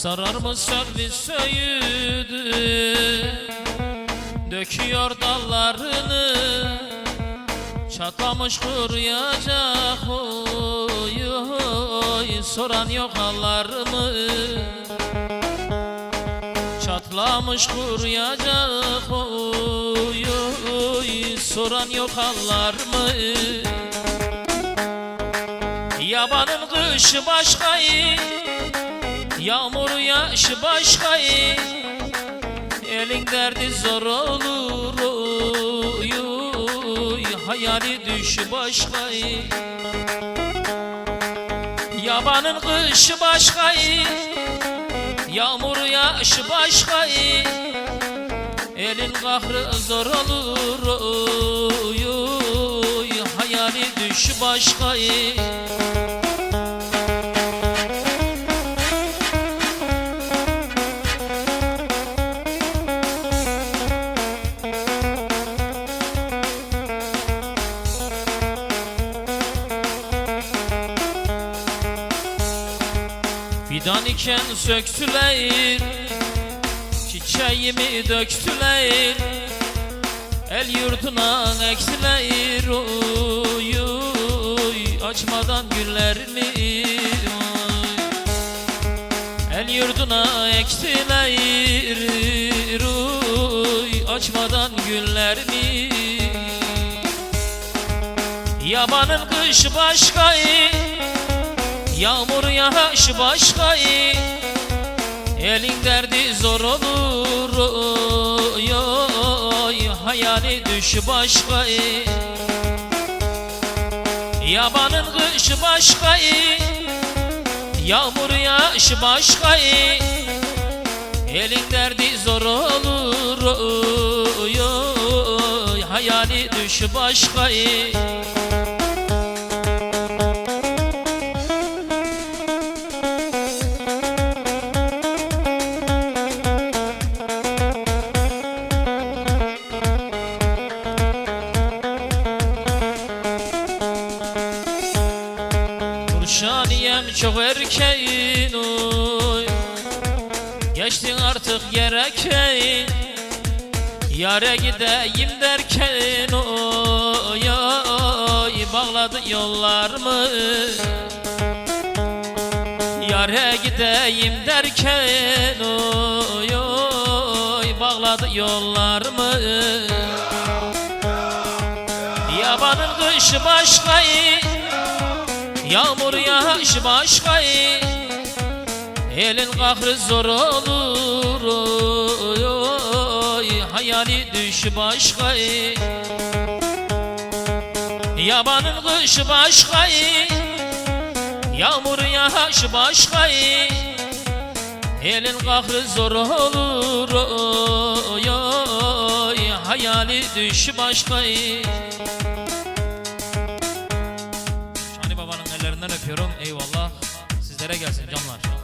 Sarar mı servis söğüdü. Döküyor dallarını. Çatlamış kuruyacak oy oy. Soran yok hallarımı. Çatlamış kuruyacak oy oy. Soran yok hallarımı. Yabanın kışı başkayı Yağmur yaşı başka Elin derdi zor olur oy, oy, Hayali düş başka Yabanın kışı başka Yağmur yaşı başka Elin kahrı zor olur oy, oy, Hayali düş başka Fidan iken söktüler Çiçeğimi döktüler El yurduna ektiler oy, oy, Açmadan güllerini. El yurduna ektiler oy, Açmadan güllerini Yabanın kışı başka Yağmur yağış başka Elin derdi zor olur. Oy, Hayali düş başka Yabanın kışı başka Yağmur yağış başka Elin derdi zor olur. Oy, Hayali düş başka çok erkeğin oy. Geçtin artık gereken Yare gideyim derken oy oy. Bağladı yollarımı. Yare gideyim derken oy oy. Bağladı yollarımı. Yabanın kışı başka Yağmur yağış başka Elin kahrı zor olur. Oy, oy, Hayali düş başka Yabanın kışı başka Yağmur yağış başka Elin kahrı zor olur. Oy, oy, Hayali düş başka öpüyorum. Eyvallah. Sizlere gelsin canlar.